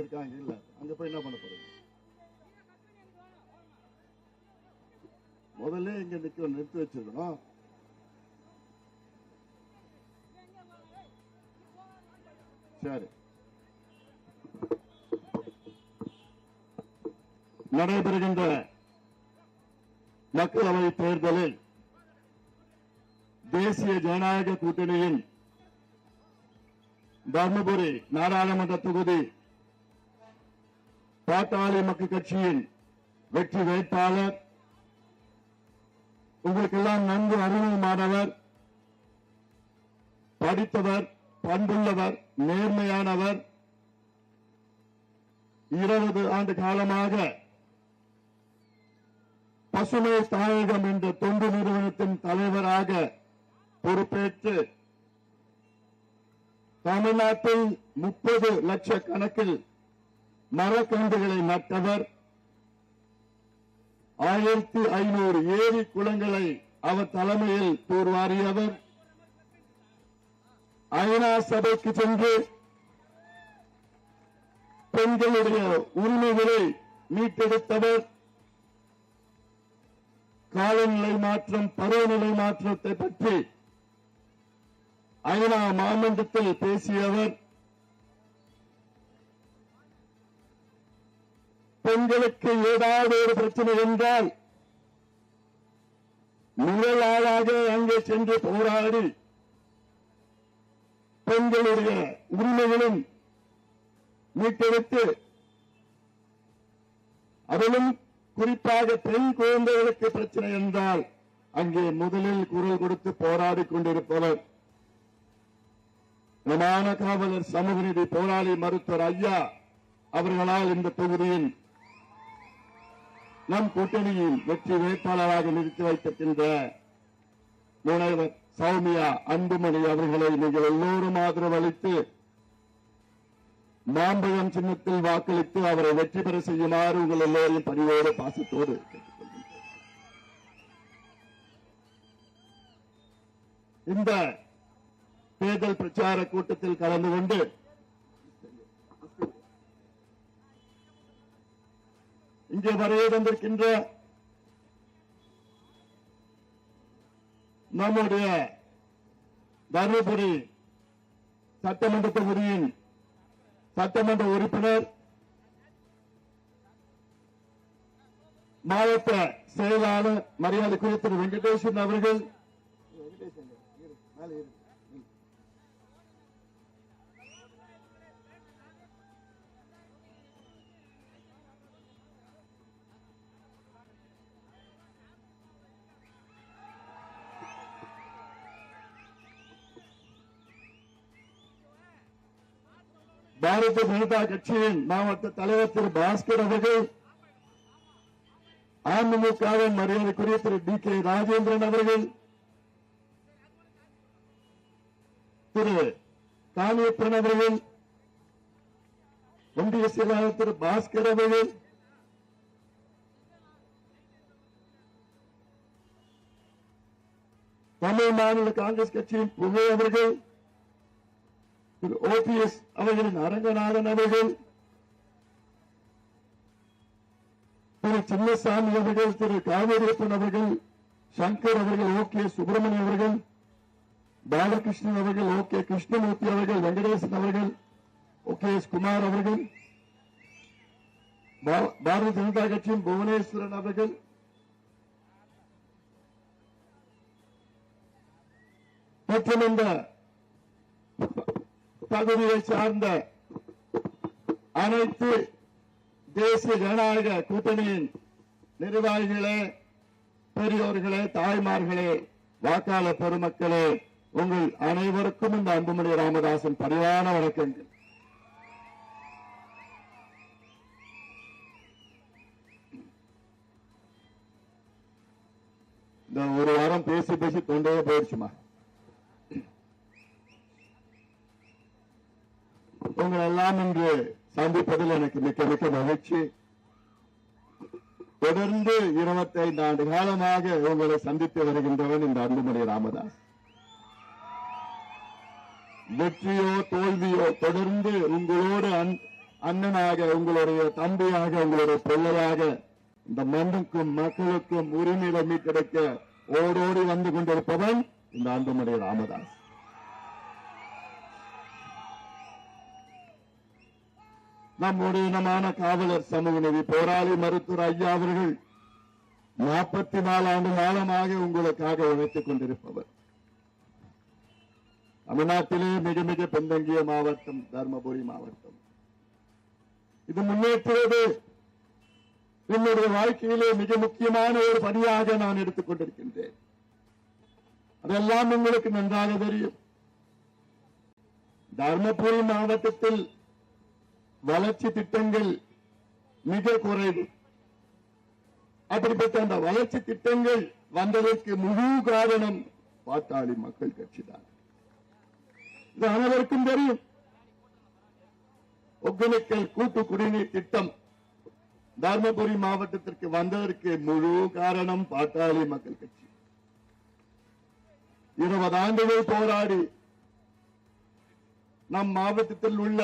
இருக்கட்டும் இருக்காங்க இல்ல. அங்க போய் என்ன பண்ண போறது முதல்ல இங்க நிக்க நிறுத்தி வச்சிருக்கணும். சரி. நடைபெறுகின்ற மக்களவை தேர்தலில் தேசிய ஜனநாயக கூட்டணியின் தர்மபுரி நாடாளுமன்ற தொகுதி பாட்டாளி மக்கள் கட்சியின் வெற்றி வேட்பாளர் உங்களுக்கெல்லாம் நன்கு அறிமுகமானவர் படித்தவர் பண்புள்ளவர் நேர்மையானவர். இருபது ஆண்டு காலமாக பசுமை தாயகம் என்ற தொண்டு நிறுவனத்தின் தலைவராக பொறுப்பேற்று தமிழ்நாட்டில் முப்பது லட்ச கணக்கில் மரக்கன்றுகளை நட்டவர். ஆயிரத்தி ஐநூறு ஏரி குளங்களை அவர் தலைமையில் தூர்வாரியவர். ஐநா சபைக்கு சென்று பெண்களுடைய உரிமைகளை மீட்டெடுத்தவர். காலநிலை மாற்றம் பருவநிலை மாற்றத்தை பற்றி ஐநா மாமன்றத்தில் பேசியவர். பெண்களுக்கு ஏதாவது ஒரு பிரச்சனை என்றால் முதல் ஆளாக அங்கே சென்று போராடி பெண்களுடைய உரிமைகளும் மீட்டெடுத்து அதிலும் குறிப்பாக பெண் குழந்தைகளுக்கு பிரச்சனை என்றால் அங்கே முதலில் குரல் கொடுத்து போராடி கொண்டிருப்பவர் விமான காவலர் சமூகநீதி போராளி மருத்துவர் ஐயா அவர்களால் இந்த தொகுதியில் நம் கூட்டணியின் வெற்றி வேட்பாளராக நிறுத்தி வைத்திருக்கின்ற முனைவர் சௌமியா அன்புமணி அவர்களை நீங்கள் எல்லோரும் ஆதரவு அளித்து மாம்பழம் சின்னத்தில் வாக்களித்து அவரை வெற்றி பெற செய்யுமாறு உங்கள் எல்லோரையும் பணிவோடு பாசத்தோடு இந்த தேர்தல் பிரச்சார கூட்டத்தில் கலந்து கொண்டு இங்கே வரைய வந்திருக்கின்ற நம்முடைய தருமபுரி சட்டமன்ற தொகுதியின் சட்டமன்ற உறுப்பினர் மாவட்ட செயலாளர் மரியாதைக்குரிய திரு வெங்கடேசன் அவர்கள். பாரதிய ஜனதா கட்சியின் மாவட்ட தலைவர் திரு பாஸ்கர் அவர்கள் அதிமுகவின் மரியாதைக்குரிய திரு டி கே ராஜேந்திரன் அவர்கள் திரு காணியப்பன் அவர்கள் ஒன்றிய செயலாளர் திரு பாஸ்கர் அவர்கள் தமிழ் மாநில காங்கிரஸ் கட்சியின் புகழ் அவர்கள் திரு ஓபிஎஸ் அவர்களின் அரங்கநாதன் அவர்கள் திரு சின்னசாமி அவர்கள் திரு காவேரியப்பன் அவர்கள் சங்கர் அவர்கள் ஓ கே சுப்பிரமணியம் அவர்கள் பாலகிருஷ்ணன் அவர்கள் ஓ கே கிருஷ்ணமூர்த்தி அவர்கள் வெங்கடேசன் அவர்கள் ஓ கே எஸ் குமார் அவர்கள் பாரதிய ஜனதா கட்சியின் புவனேஸ்வரன் அவர்கள் மற்றும் இந்த பகுதியை சார்ந்த அனைத்து தேசிய ஜனநாயக கூட்டணியின் நிர்வாகிகளே பெரியோர்களே தாய்மார்களே வாக்காளர் பெருமக்களே உங்கள் அனைவருக்கும் இந்த அன்புமணி ராமதாசன் பணிவான வணக்கங்கள். இந்த ஒரு வாரம் பேசி பேசி தொண்டையே போயிடுச்சுமா? உங்கள் எல்லாம் இன்று சந்திப்பதில் எனக்கு மிக்க மிக்க மகிழ்ச்சி. தொடர்ந்து 25 ஆண்டு காலமாக உங்களை சந்தித்து வருகின்றவன் இந்த அன்புமணி ராமதாஸ். வெற்றியோ தோல்வியோ தொடர்ந்து உங்களோடு அன்- அண்ணனாக உங்களுடைய தம்பியாக உங்களுடைய பிள்ளையாக இந்த மண்ணுக்கும் மக்களுக்கும் உரிமையில மீட்டெடுக்க ஓடோடி வந்து கொண்டிருப்பவன் இந்த அன்புமணி ராமதாஸ் நம்முடைய இனமான காவலர் சமூக போராளி மருத்துவர் ஐயா அவர்கள் நாற்பத்தி நாலு ஆண்டு காலமாக உங்களுக்காக உழைத்துக் கொண்டிருப்பவர். தமிழ்நாட்டிலே மிக மிக பின்தங்கிய மாவட்டம் தர்மபுரி மாவட்டம். இது முன்னேற்றுவது என்னுடைய வாழ்க்கையிலே மிக முக்கியமான ஒரு பணியாக நான் எடுத்துக் கொண்டிருக்கின்றேன். அதெல்லாம் உங்களுக்கு நன்றாக தெரியும். தர்மபுரி மாவட்டத்தில் வளர்ச்சி திட்டங்கள் மிக குறைவு. அப்படிப்பட்ட அந்த வளர்ச்சி திட்டங்கள் வந்ததற்கு முழு காரணம் பாட்டாளி மக்கள் கட்சிதான் இது அனைவருக்கும் தெரியும். ஒகேனக்கல் கூட்டு குடிநீர் திட்டம் தர்மபுரி மாவட்டத்திற்கு வந்ததற்கு முழு காரணம் பாட்டாளி மக்கள் கட்சி. இருபது ஆண்டுகள் போராடி நம் மாவட்டத்தில் உள்ள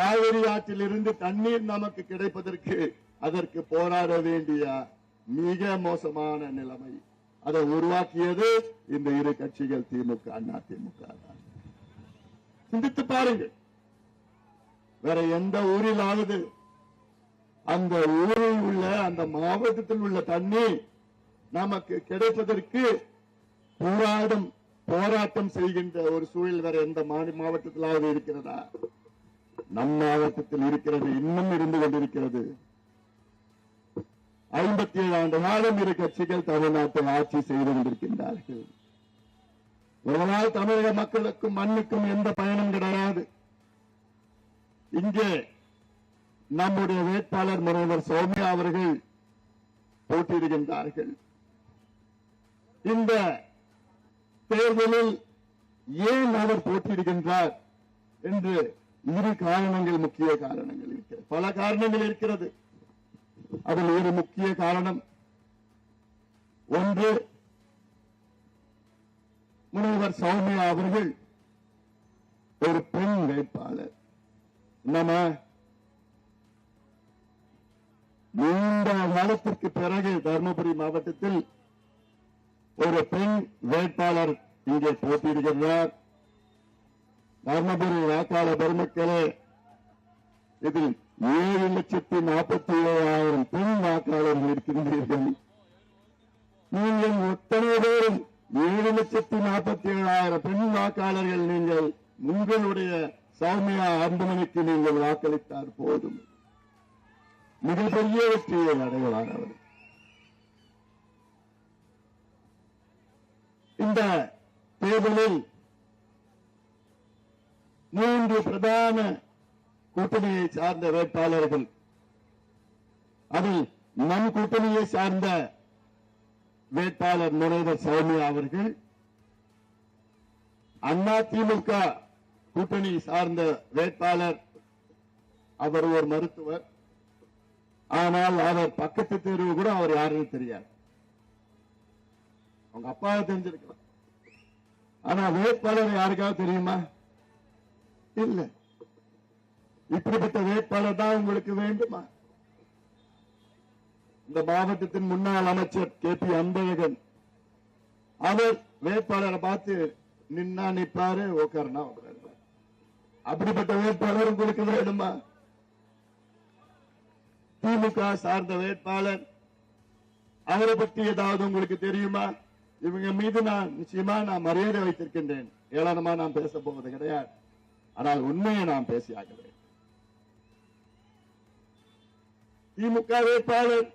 காவிரி ஆற்றில் இருந்து தண்ணீர் நமக்கு கிடைப்பதற்கு அதற்கு போராட வேண்டிய மிக மோசமான நிலைமை. அதை உருவாக்கியது இந்த இரு கட்சிகள் திமுக அண்ணா திமுக தான். சிந்தித்து பாருங்கள். வேற எந்த ஊரிலாவது அந்த ஊரில் உள்ள அந்த மாவட்டத்தில் உள்ள தண்ணீர் நமக்கு கிடைப்பதற்கு போராடும் போராட்டம் செய்கின்ற ஒரு சூழல் வேற எந்த மாவட்டத்திலாவது இருக்கிறதா? நம் மாவட்டத்தில் இருக்கிறது இன்னும் இருந்து கொண்டிருக்கிறது. ஐம்பத்தி ஏழு ஆண்டு காலம் இரு கட்சிகள் தமிழ்நாட்டை ஆட்சி செய்து கொண்டிருக்கின்றார்கள். இதனால் தமிழக மக்களுக்கும் மண்ணுக்கும் எந்த பயனும் கிடையாது. இங்கே நம்முடைய வேட்பாளர் முனைவர் சௌமியா அவர்கள் போட்டியிடுகின்றார்கள். இந்த தேர்தலில் ஏன் அவர் போட்டியிடுகின்றார் என்று இரு காரணங்கள் முக்கிய காரணங்கள் இருக்கிறது. பல காரணங்கள் இருக்கிறது. அதில் ஒரு முக்கிய காரணம் ஒன்று முனைவர் சௌமியா அவர்கள் ஒரு பெண் வேட்பாளர். நம்ம நீண்ட காலத்திற்கு பிறகு தருமபுரி மாவட்டத்தில் ஒரு பெண் வேட்பாளர் இங்கே போட்டியிடுகிறார் தர்மபுரி வாக்காளர் பெருமக்களே இதில் ஏழு லட்சத்தி நாற்பத்தி ஏழாயிரம் பெண் வாக்காளர்கள் இருக்கின்றீர்கள். நீங்கள் எத்தனை பேரும் ஏழு லட்சத்தி நாற்பத்தி ஏழாயிரம் பெண் வாக்காளர்கள் நீங்கள் உங்களுடைய சௌமியா அன்புமணிக்கு நீங்கள் வாக்களித்தார் போதும். மிகப்பெரிய வெற்றியை அடைவார் அவர். இந்த தேர்தலில் மூன்று பிரதான கூட்டணியை சார்ந்த வேட்பாளர்கள். அதில் நம் கூட்டணியை சார்ந்த வேட்பாளர் முனைவர் சௌமியா அவர்கள் அதிமுக கூட்டணி சார்ந்த வேட்பாளர் அவர் ஒரு மருத்துவர். ஆனால் அவர் பக்கத்து தேர்வு கூட அவர் யாருன்னு தெரியாது. அவங்க அப்பாவை தெரிஞ்சிருக்கலாம். ஆனா வேட்பாளர் யாருக்காவது தெரியுமா? இல்லை. இப்படிப்பட்ட வேட்பாளர் தான் உங்களுக்கு வேண்டுமா? இந்த மாவட்டத்தின் முன்னாள் அமைச்சர் கே பி அன்பழகன். அவர் வேட்பாளரை பார்த்து நின்னா நிப்பாரு உட்காருனா அப்படிப்பட்ட வேட்பாளர் உங்களுக்கு வேணுமா? திமுக சார்ந்த வேட்பாளர். அவரை பற்றி ஏதாவது உங்களுக்கு தெரியுமா? இவங்க மீது நான் நிச்சயமா நான் மரியாதை வைத்திருக்கின்றேன். ஏளனமா நான் பேச போவது கிடையாது. ஆனால் உண்மையை நாம் பேசியாக வேண்டும் திமுக வேட்பாளர்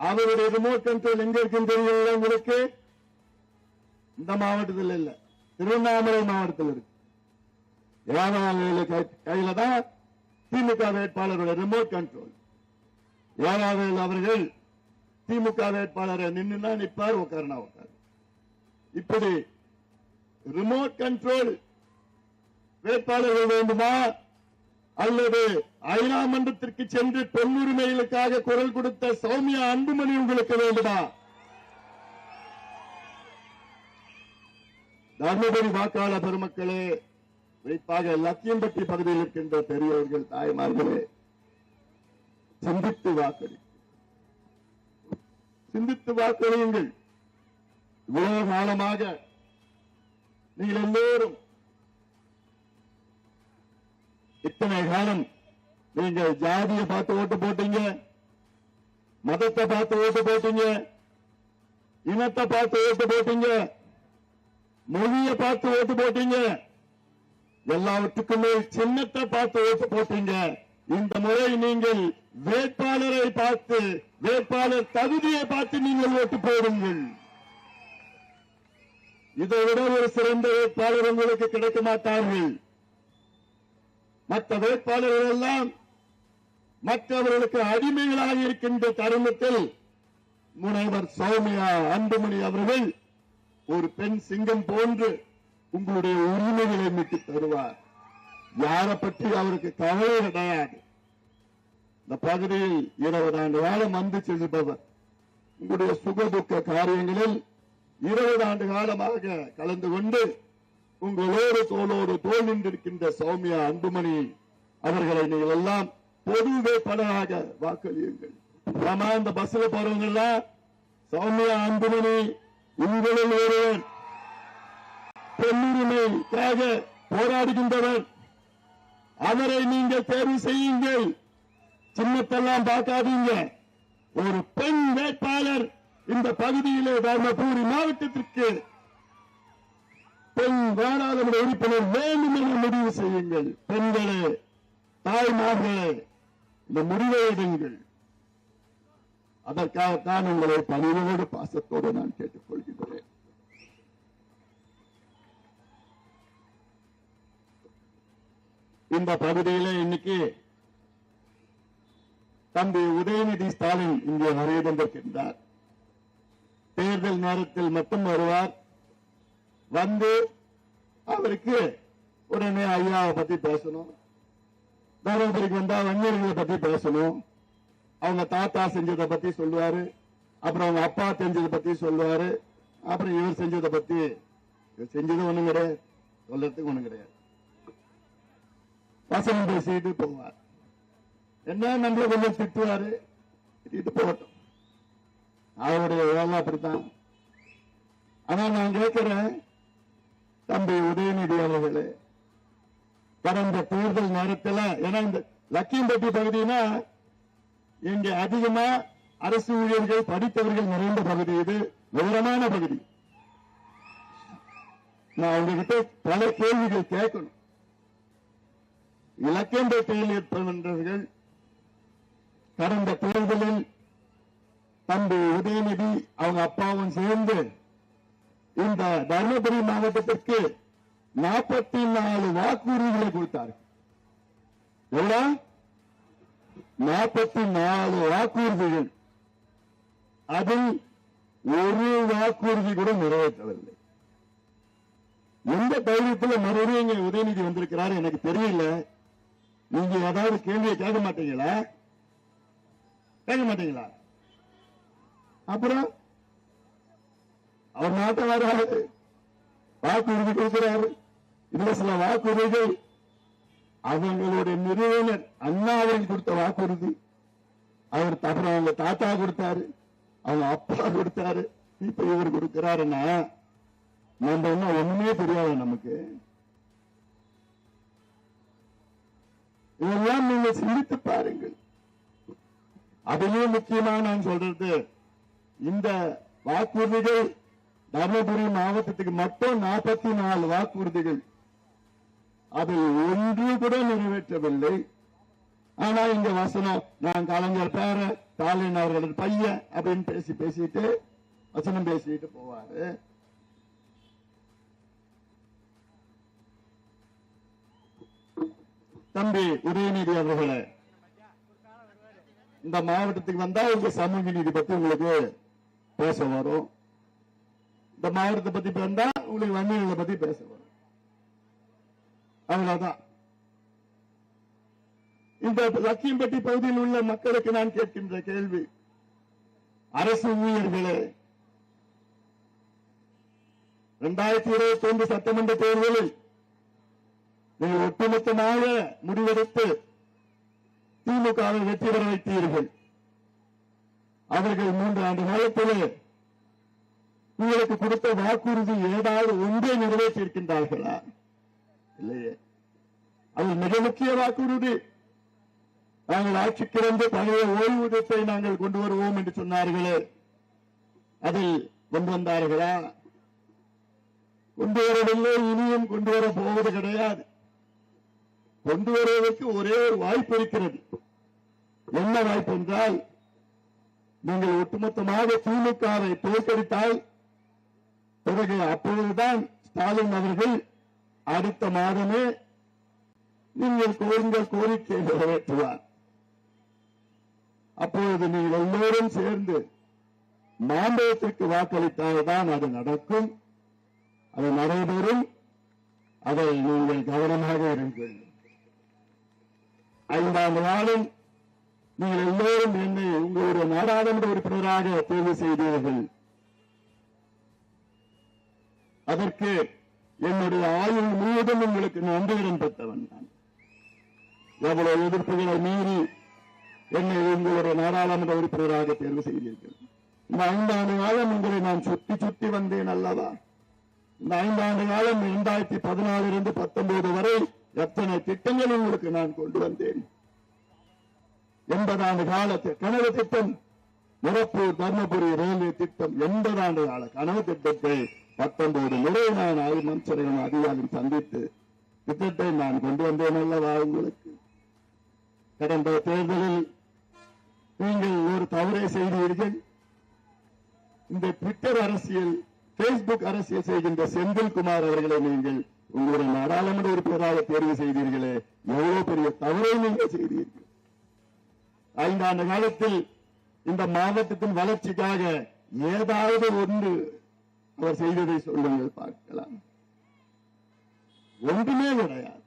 அவருடைய ரிமோட் கண்ட்ரோல் எங்க இருக்குன்னு தெரியல உங்களுக்கு? இந்த மாவட்டத்தில் இல்ல. திருவண்ணாமலை மாவட்டத்தில் இருக்கு. ஏழாவது கையில தான் திமுக வேட்பாளருடைய ரிமோட் கண்ட்ரோல் ஏழாவது அவர்கள் திமுக வேட்பாளரை நின்னுனா நிப்பார் உட்காருனா உட்காரு இப்படி ரிமோட் கண்ட்ரோல் வேட்பாளர்கள் வேண்டுமா? அல்லது ஐநா மன்றத்திற்கு சென்று பெண்ணுரிமைகளுக்காக குரல் கொடுத்த சௌமியா அன்புமணி உங்களுக்கு வேண்டுமா? தர்மபுரி வாக்காளர் பெருமக்களே குறிப்பாக லக்கியம்பட்டி பகுதியில் இருக்கின்ற பெரியவர்கள் தாய்மார்களே சிந்தித்து வாக்களி சிந்தித்து வாக்களியுங்கள். இவ்வளவு காலமாக நீங்கள் எல்லோரும் இத்தனை காலம் நீங்க ஜாதியை பார்த்து ஓட்டு போட்டீங்க மதத்தை பார்த்து ஓட்டு போட்டீங்க இனத்தை பார்த்து ஓட்டு போட்டீங்க மொழியை பார்த்து ஓட்டு போட்டீங்க எல்லாவற்றுக்குமே சின்னத்தை பார்த்து ஓட்டு போட்டீங்க. இந்த முறை நீங்கள் வேட்பாளரை பார்த்து வேட்பாளர் தகுதியை பார்த்து நீங்கள் ஓட்டு போடுங்கள். இதை விட ஒரு சிறந்த வேட்பாளர் உங்களுக்கு கிடைக்க மாட்டார்கள். மற்ற வேட்பாளர்கள் எல்லாம் மற்றவர்களுக்கு அடிமைகளாக இருக்கின்ற தருணத்தில் முனைவர் சௌமியா அன்புமணி அவர்கள் ஒரு பெண் சிங்கம் போன்று உங்களுடைய உரிமைகளை மீட்டு தருவார். யாரை பற்றி அவருக்கு கவலை கிடையாது. இந்த பகுதியில் இருபது ஆண்டு காலம் வந்து செல்பவர். உங்களுடைய சுகதுக்க காரியங்களில் இருபது ஆண்டு காலமாக கலந்து கொண்டு உங்களோடு தோளோடு தோல் நின்றிருக்கின்ற சௌமியா அன்புமணி அவர்களை நீங்கள் எல்லாம் பொது வேட்பாளராக வாக்களியுங்கள். ஆமா இந்த பஸ்ல போறவங்க சௌமியா அன்புமணி உங்களில் ஒருவர். பெண்ணுரிமைக்காக போராடுகின்றவர். அவரை நீங்கள் தேர்வு செய்யுங்கள். சின்னத்தெல்லாம் பார்க்காதீங்க. ஒரு பெண் வேட்பாளர் இந்த பகுதியிலே தர்மபுரி மாவட்டத்திற்கு பெண் நாடாளுமன்ற உறுப்பினர் வேண்டும் என முடிவு செய்யுங்கள். பெண்களே தாய்மார்களே இந்த முடிவை எடுங்கள். அதற்காகத்தான் உங்களை பணிவோடு பாசத்தோடு நான் கேட்டுக்கொள்கின்றேன். இந்த பகுதியில இன்னைக்கு தம்பி உதயநிதி ஸ்டாலின் இங்கே வருகை தந்திருக்கின்றார் தேர்தல் நேரத்தில் மட்டும் வருவார். வந்து அவருக்கு உடனே ஐயாவை பத்தி பேசணும் தருமபுரிக்கு வந்தா வன்னியர்களை பத்தி பேசணும். அவங்க தாத்தா செஞ்சதை பத்தி சொல்லுவாரு. அப்புறம் அவங்க அப்பா செஞ்சதை பத்தி சொல்லுவாரு. அப்புறம் இவர் செஞ்சதை பத்தி இவர் செஞ்சது ஒண்ணும் கிடையாது. சொல்றதுக்கு ஒண்ணும் கிடையாது. வசனம் பேசிட்டு போவார். என்ன நம்மள கொஞ்சம் திட்டுவாரு? திட்டிட்டு போகட்டும். அவருடைய வேலை அப்படித்தான். ஆனா நான் கேட்கிறேன் தம்பி உதயநிதி அவர்களே கடந்த தேர்தல் நேரத்தில் ஏன்னா இந்த லக்கியம்பட்டி பகுதினா இங்க அதிகமா அரசு ஊழியர்கள் படித்தவர்கள் நிறைந்த பகுதி இது விவரமான பகுதி. நான் உங்ககிட்ட பல கேள்விகள் கேட்கணும். இலக்கியம்பேட்டையில் ஏற்படுகின்றவர்கள் கடந்த தேர்தலில் தம்பி உதயநிதி அவங்க அப்பாவும் சேர்ந்து இந்த தருமபுரி மாவட்டத்திற்கு நாற்பத்தி நாலு வாக்குறுதிகளை கொடுத்தார். எவ்வளவு நாற்பத்தி நாலு வாக்குறுதிகள். அதில் ஒரு வாக்குறுதி கூட நிறைவேற்றவில்லை. எந்த தைரியத்தில் மறுபடியும் இங்க உதயநிதி வந்திருக்கிறாரு எனக்கு தெரியல. நீங்க ஏதாவது கேள்வியை கேட்க மாட்டீங்களா? கேட்க மாட்டீங்களா? அப்புறம் அவர் நாட்டை வராது வாக்குறுதி கொடுக்கிறாரு. இல்ல சில வாக்குறுதிகள் அவங்களுடைய நிறுவனர் அண்ணா அவர்கள் கொடுத்த வாக்குறுதி அவர் அப்புறம் அவங்க தாத்தா கொடுத்தாரு. அவங்க அப்பா கொடுத்தாரு. இப்ப இவர் கொடுக்கிறாருன்னா நம்ம என்ன ஒண்ணுமே தெரியாது நமக்கு. இதெல்லாம் நீங்க சிந்தித்து பாருங்கள். அதிலும் முக்கியமா நான் சொல்றது இந்த வாக்குறுதிகள் தர்மபுரி மாவட்டத்துக்கு மட்டும் நாற்பத்தி நாலு வாக்குறுதிகள். அதில் ஒன்று கூட நிறைவேற்றவில்லை. ஆனா இங்க வசனம் நான் கலைஞர் பேர ஸ்டாலின் அவர்களது பையன் அப்படின்னு பேசி பேசிட்டு வசனம் பேசிட்டு போவாரு. தம்பி உதயநிதி அவர்களே இந்த மாவட்டத்துக்கு வந்தா உங்க சமூக நீதி பத்தி உங்களுக்கு பேச வரும். இந்த மாவட்டத்தை பத்தி வந்தா உங்களுக்கு வன்னியர்களை பத்தி பேச அவ்வளவுதான். இந்த லக்கியம்பட்டி பகுதியில் உள்ள மக்களுக்கு நான் கேட்கின்ற கேள்வி அரசு ஊழியர்களே இரண்டாயிரத்தி இருபத்தி ஒன்று சட்டமன்ற தேர்தலில் நீங்கள் ஒட்டுமொத்தமாக முடிவெடுத்து திமுகவை வெற்றி பெற வைத்தீர்கள். அவர்கள் மூன்று ஆண்டு காலத்திலே உங்களுக்கு கொடுத்த வாக்குறுதி ஏதாவது ஒன்றை நிறைவேற்றியிருக்கின்றார்களா? இல்லையே. அது மிக முக்கிய வாக்குறுதி. நாங்கள் ஆட்சிக்கிழந்து பழைய ஓய்வூதியத்தை நாங்கள் கொண்டு வருவோம் என்று சொன்னார்களே. அதில் கொண்டு வந்தார்களா? கொண்டு வரவில்லை இனியும் கொண்டு வர போவது கிடையாது. கொண்டு வருவதற்கு ஒரே ஒரு வாய்ப்பு இருக்கிறது. என்ன வாய்ப்பு என்றால் நீங்கள் ஒட்டுமொத்தமாக திமுகவை தோற்கடித்தால் பிறகு அப்பொழுதுதான் ஸ்டாலின் அவர்கள் அடுத்த மாதமே நீங்கள் உங்கள் கோரிக்கை நிறைவேற்றுவார். அப்பொழுது நீங்கள் எல்லோரும் சேர்ந்து மாம்பழத்திற்கு வாக்களித்தால்தான் அது நடக்கும். அது நடைபெறும். அதை நீங்கள் கவனமாக இருங்கள். ஐந்தாம் நாளும் நீங்கள் எல்லோரும் என்னை உங்களுடைய நாடாளுமன்ற உறுப்பினராக தேர்வு செய்தீர்கள். அதற்கு என்னுடைய ஆயுள் முழுவதும் உங்களுக்கு நன்றியுடன் பெற்றவன் நான் எவ்வளவு எதிர்ப்புகளை மீறி என்னை உங்களுடைய நாடாளுமன்ற உறுப்பினராக தேர்வு செய்தீர்கள். இந்த ஐந்தாண்டு காலம் உங்களை நான் சுத்தி சுத்தி வந்தேன் அல்லவா? இந்த ஐந்தாண்டு காலம் இரண்டாயிரத்தி பதினாலிருந்து பத்தொன்பது வரை எத்தனை திட்டங்கள் உங்களுக்கு நான் கொண்டு வந்தேன்? எண்பதாண்டு காலத்து கனவு திட்டம் நிரப்பூர் தர்மபுரி ரயில்வே திட்டம் எண்பதாண்டு கால கனவு திட்டத்தை பத்தொன்பது முறை நான் அமைச்சரையும் அதிகாரம் சந்தித்து திட்டத்தை நான் கொண்டு வந்தேன் அல்லவா உங்களுக்கு? கடந்த தேர்தலில் நீங்கள் ஒரு தவறை செய்தீர்கள். இந்த ட்விட்டர் அரசியல் பேஸ்புக் அரசியல் செய்கின்ற செந்தில்குமார் அவர்களை நீங்கள் உங்களுடைய நாடாளுமன்ற உறுப்பினராக தேர்வு செய்தீர்களே. எவ்வளவு பெரிய தவறை நீங்கள் செய்தீர்கள். ஐந்தாண்டு காலத்தில் இந்த மாவட்டத்தின் வளர்ச்சிக்காக ஏதாவது ஒன்று அவர் செய்ததை சொல்லுங்கள் பார்க்கலாம். ஒன்றுமே கிடையாது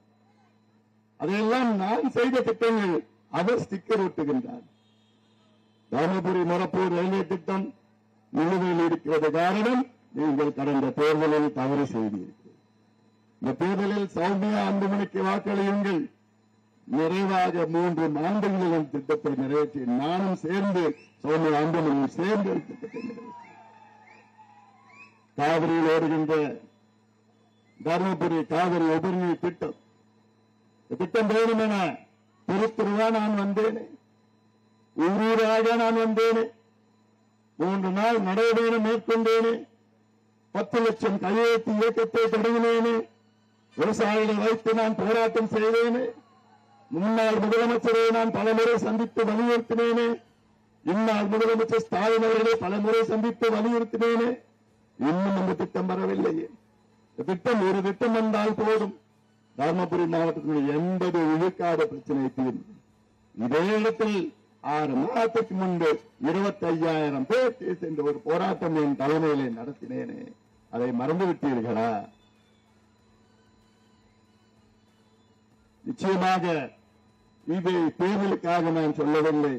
அதையெல்லாம் நான் செய்த திட்டங்கள் அவர் ஸ்டிக்கர் ஒட்டுகின்றார். தருமபுரி மொரப்பூர் ரயில்வே திட்டம் நிலுவையில் இருக்கிறது காரணம் நீங்கள் கடந்த தேர்தலில் தவறு செய்தீர்கள். இந்த தேர்தலில் சௌமியா அன்புமணிக்கு வாக்களியுங்கள். நிறைவாக மூன்று ஆண்டுகளில் திட்டத்தை நிறைவேற்றி நானும் சேர்ந்து சௌமியா அன்புமணியும் சேர்ந்து திட்டத்தை நிறைவேற்றி காவிரியில் ஓடுகின்ற தருமபுரி காவிரி உபரிநீர் திட்டம். திட்டம் வேணும் என திருத்திருவா நான் வந்தேன். ஊரூராக நான் வந்தேனே. மூன்று நாள் நடவடிக்கை மேற்கொண்டேனே. பத்து லட்சம் கையெழுத்து இயக்கத்தை தொடங்கினேன். விவசாயிகளை வைத்து நான் போராட்டம் செய்தேன். முன்னாள் முதலமைச்சரை நான் பலமுறை சந்தித்து வலியுறுத்தினேன். இந்நாள் முதலமைச்சர் ஸ்டாலின் அவர்களை பலமுறை சந்தித்து வலியுறுத்தினேன். இன்னும் அந்த திட்டம் வரவில்லையே திட்டம் ஒரு திட்டம் வந்தால் போதும். தருமபுரி மாவட்டத்தினுடைய எண்பது விழுக்காடு பிரச்சனை தீர்வு இதே இடத்தில் ஆறு மாதத்துக்கு முன்பு இருபத்தி ஐயாயிரம் பேர் சென்ற ஒரு போராட்டம் என் தலைமையிலே நடத்தினேனே. அதை மறந்து விட்டீர்களா நிச்சயமாக இது தேர்தலுக்காக நான் சொல்லவில்லை.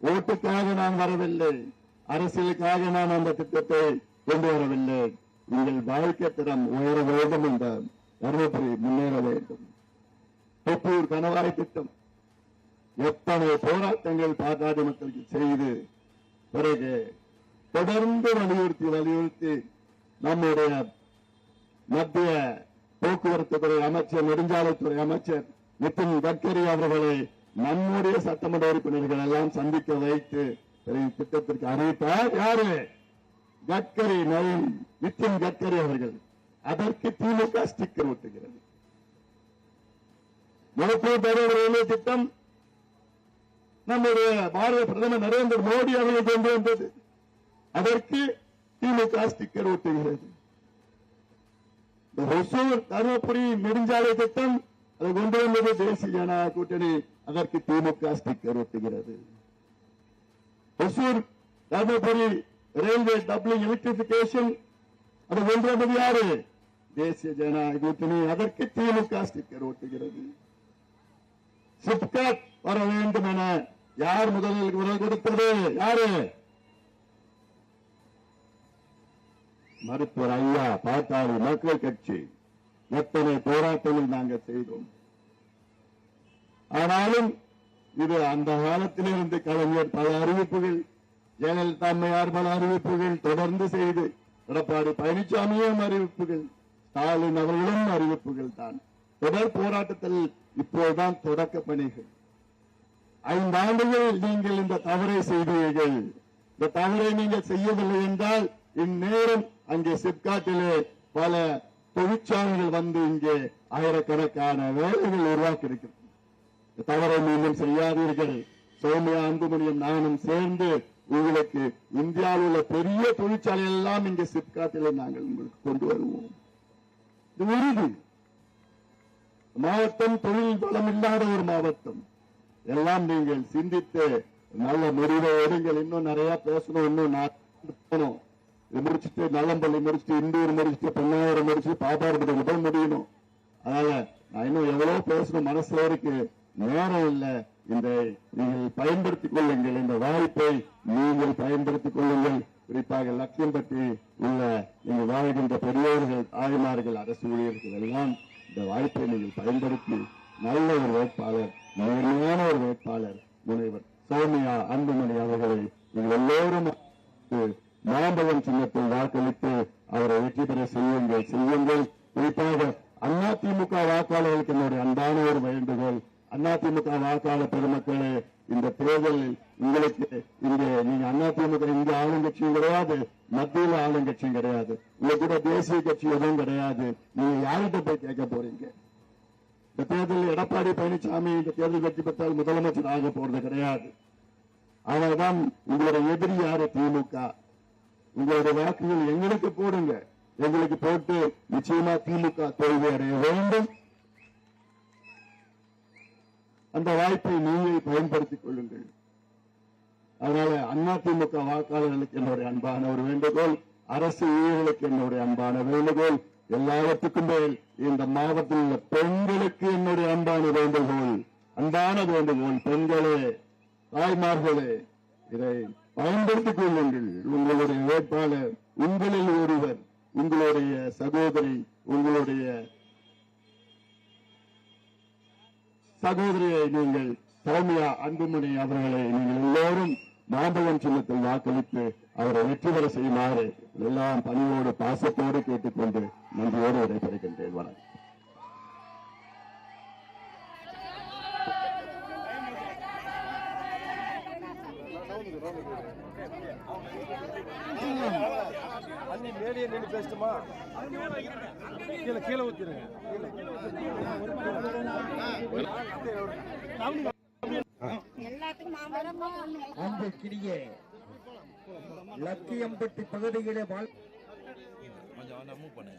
ஓட்டுக்காக நான் வரவில்லை. அரசியலுக்காக நான் அந்த திட்டத்தை கொண்டு வரவில்லை உங்கள் வாழ்க்கை தரம் உயர வேண்டும் என்ற தருமபுரி முன்னேற வேண்டும். தொப்பூர் கணவாய் திட்டம். எத்தனை போராட்டங்கள் பாட்டாளி மக்களுக்கு செய்து பிறகு தொடர்ந்து வலியுறுத்தி வலியுறுத்தி நம்முடைய மத்திய போக்குவரத்து துறை அமைச்சர் நெடுஞ்சாலைத்துறை அமைச்சர் நிதின் கட்கரி அவர்களை நம்முடைய சட்டமன்ற உறுப்பினர்கள் எல்லாம் சந்திக்க வைத்து திட்டத்திற்கு அறிவித்தார் யாரு? கட்கரி நயன் நிதின் கட்கரி அவர்கள். அதற்கு திமுக ஸ்டிக்கர் ஒட்டுகிறது. மருத்துவ ரயில்வே திட்டம். நம்முடைய பாரத பிரதமர் நரேந்திர மோடி அவர்கள் கொண்டு வந்தது. அதற்கு திமுக ஸ்டிக்கர் ஒட்டுகிறது. இந்த ஒசூர் தருமபுரி நெடுஞ்சாலை திட்டம் அதை கொண்டு வந்தது தேசிய ஜனநாயக கூட்டணி. அதற்கு DMK sticker ஒட்டுகிறது. Hosur Dharmapuri railway doubling electrification அது ஒன்றாவது யாரு? தேசிய ஜனநாயக கூட்டணி. அதற்கு திமுக ஸ்டிக்கர் ஒட்டுகிறது. சிப்காட் வர வேண்டும் என யார் முதலில் குரல் கொடுத்தது? யாரு? மருத்துவர் ஐயா பாட்டாளி மக்கள் கட்சி. எத்தனை போராட்டங்கள் நாங்கள் செய்தோம். ஆனாலும் இது அந்த காலத்திலிருந்து கலைஞர் பல அறிவிப்புகள் ஜெயலலிதா அம்மையார் பல அறிவிப்புகள் தொடர்ந்து செய்து எடப்பாடி பழனிசாமியும் அறிவிப்புகள் ஸ்டாலின் அவர்களும் அறிவிப்புகள் தான். தொடர் போராட்டத்தில் இப்போதுதான் தொடக்க பணிகள். ஐந்தாண்டுகள் நீங்கள் இந்த தவறை செய்தீர்கள். இந்த தவறை நீங்கள் செய்யவில்லை என்றால் இந்நேரம் அங்கே சிப்காட்டிலே பல தொழிற்சாலைகள் வந்து இங்கே ஆயிரக்கணக்கான வேலைகள் உருவாக்கி இருக்கிறது தவறை மீண்டும் செய்யாதீர்கள். சோமியா அன்புமணியும் நானும் சேர்ந்து உங்களுக்கு இந்தியாவில் உள்ள பெரிய தொழிற்சாலை எல்லாம் இங்க சிப்காட்டில் நாங்கள் உங்களுக்கு கொண்டு வருவோம். இது உறுதி. மாவட்டம் தொழில் பலம் இல்லாத ஒரு மாவட்டம். எல்லாம் நீங்கள் சிந்தித்து நல்ல முடிவை எடுங்கள். இன்னும் நிறைய பேசணும் இன்னும் போகணும். இது முடிச்சுட்டு நல்லம்பள்ளி முடிச்சுட்டு இந்தூர் முடிச்சுட்டு பொன்னாயிரம் முடிச்சுட்டு பாப்பாரப்பட்டி போய் முடியணும். அதனால நான் இன்னும் எவ்வளவு பேசணும் மனசுல இருக்கு. நேரம் இல்லை. இந்த நீங்கள் பயன்படுத்திக் கொள்ளுங்கள். இந்த வாய்ப்பை நீங்கள் பயன்படுத்திக் கொள்ளுங்கள். குறிப்பாக லட்சியம்பட்டி உள்ள இங்கு வாழ்கின்ற பெரியோர்கள் தாய்மார்கள் அரசு ஊழியர்கள் எல்லாம் இந்த வாய்ப்பை நீங்கள் பயன்படுத்தி நல்ல ஒரு வேட்பாளர் நேர்மையான ஒரு வேட்பாளர் முனைவர் சௌமியா அன்புமணி அவர்களை நீங்கள் எல்லோரும் மாம்பழம் சின்னத்தில் வாக்களித்து அவரை வெற்றி பெற செய்யுங்கள் செய்யுங்கள் குறிப்பாக அதிமுக வாக்காளர்களுக்கு என்னுடைய அன்பான ஒரு வேண்டுகோள். அதிமுக வாக்காளர் பெருமக்களே இந்த தேர்தலில் உங்களுக்கு இங்க நீங்க அதிமுக இங்க ஆளுங்கட்சியும் கிடையாது மத்தியில் ஆளுங்கட்சியும் கிடையாது. உங்க கூட தேசிய கட்சி எதுவும் கிடையாது. நீங்க யார்கிட்ட போய் கேட்க போறீங்க? இந்த தேர்தலில் எடப்பாடி பழனிசாமி இந்த தேர்தல் வெற்றி பெற்றால் முதலமைச்சர் ஆக போறது கிடையாது. அவர்தான் உங்களுடைய எதிரி யாரு? திமுக. உங்களுடைய வாக்குகள் எங்களுக்கு போடுங்க. எங்களுக்கு போட்டு நிச்சயமா திமுக தோல்வி அடைய வேண்டும். அந்த வாய்ப்பை நீங்கள் பயன்படுத்திக் கொள்ளுங்கள். அதனால அதிமுக வாக்காளர்களுக்கு என்னுடைய அன்பான ஒரு வேண்டுகோள் அரசு ஊழியர்களுக்கு என்னுடைய அன்பான வேண்டுகோள் எல்லாவற்றுக்கும் மேல் இந்த மாவட்டத்தில் உள்ள பெண்களுக்கு என்னுடைய அன்பான வேண்டுகோள் அன்பான வேண்டுகோள் பெண்களே தாய்மார்களே இதை பயன்படுத்திக் கொள்ளுங்கள். உங்களுடைய வேட்பாளர் உங்களில் ஒருவர் உங்களுடைய சகோதரி உங்களுடைய சகோதரியை நீங்கள் சௌமியா அன்புமணி அவர்களை நீங்கள் எல்லோரும் மாம்பழம் சின்னத்தில் வாக்களித்து அவரை வெற்றி பெற செய்யுமாறு எல்லாம் பணியோடு பாசத்தோடு கேட்டுக்கொண்டு நன்றியோடு விடைபெறுகின்றேன். வணக்கம். அண்ணி மேலேயே நின்று பேசட்டுமா? கீழே கீழே ஊத்திருங்க. அன்புக்கினிய லக்கியம்பட்டி பகுதியிலே வாழ் கொஞ்சம் மூவ் பண்ணு.